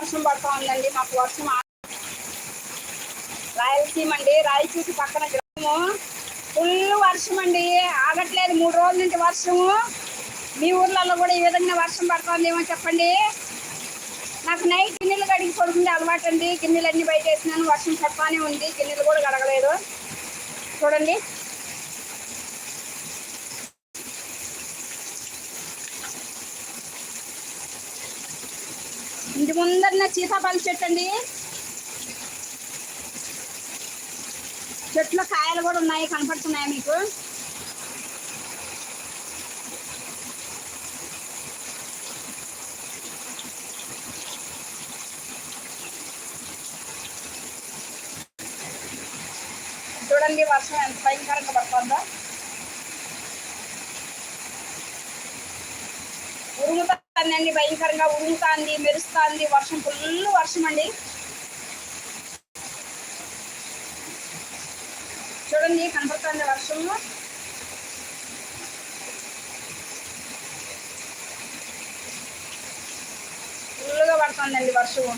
వర్షం పడుతూ ఉందండి. మాకు వర్షం ఆ- రాయలసీమ అండి. రాయలసీమ పక్కన గ్రామము. ఫుల్ వర్షం అండి. ఆగట్లేదు. మూడు రోజుల నుంచి వర్షము. మీ ఊర్లలో కూడా ఈ విధంగా వర్షం పడుతుందేమో చెప్పండి. నాకు నైట్ గిన్నెలు కడిగి పడుతుంది అలవాటు అండి. గిన్నెలు అన్ని బయట వేసినాను వర్షం చెప్పానే ఉంది. గిన్నెలు కూడా కడగలేదు. చూడండి. ఇంటి ముందర సీతాఫల చెట్టు అండి. చెట్లో కాయలు కూడా ఉన్నాయి కనపడుతున్నాయా మీకు? చూడండి వర్షం ఎంత భయంకరంగా పడుతుందో. ఉరుముతాందండి భయంకరంగా ఉరుముతాంది మెరుస్తాంది. వర్షం ఫుల్ వర్షం అండి. చూడండి కనపడుతుంది వర్షము ఫుల్గా పడుతుందండి వర్షము